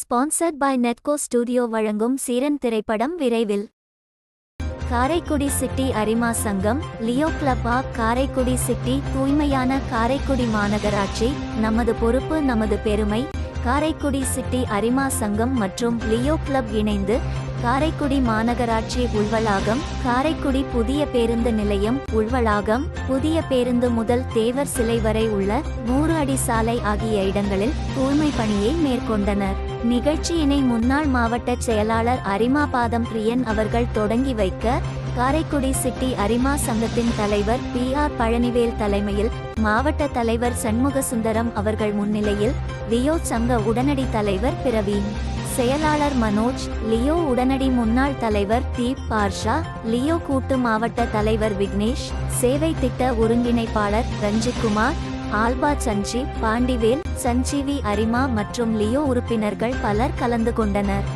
Sponsored by நெட்கோ studio வழங்கும் சீரன் திரைப்படம் விரைவில். காரைக்குடி சிட்டி அரிமா சங்கம் லியோ கிளப்பா காரைக்குடி சிட்டி தூய்மையான காரைக்குடி மாநகராட்சி நமது பொறுப்பு நமது பெருமை காரைக்குடி சிட்டி அரிமா சங்கம் மற்றும் லியோ கிளப் இணைந்து காரைக்குடி மாநகராட்சி உள்வளாகம் காரைக்குடி புதிய பேருந்து நிலையம் உள்வளாகம் புதிய பேருந்து முதல் தேவர் சிலை வரை உள்ள நூறு அடி சாலை ஆகிய இடங்களில் தூய்மை பணியை மேற்கொண்டனர். நிகழ்ச்சியினை முன்னாள் மாவட்ட செயலாளர் அரிமா பாதம் பிரியன் அவர்கள் தொடங்கி வைக்க காரைக்குடி சிட்டி அரிமா சங்கத்தின் தலைவர் பி ஆர் பழனிவேல் தலைமையில் மாவட்ட தலைவர் சண்முகசுந்தரம் அவர்கள் முன்னிலையில் வியோ சங்க உடனடி தலைவர் பிரவீன். செயலாளர் மனோஜ் லியோ உடனடி முன்னாள் தலைவர் தீப் பார்ஷா லியோ கூட்டு மாவட்ட தலைவர் விக்னேஷ் சேவை திட்ட ஒருங்கிணைப்பாளர் ரஞ்சித்குமார் ஆல்பா சஞ்சி பாண்டிவேல் சஞ்சீவி அரிமா மற்றும் லியோ உறுப்பினர்கள் பலர் கலந்து கொண்டனர்.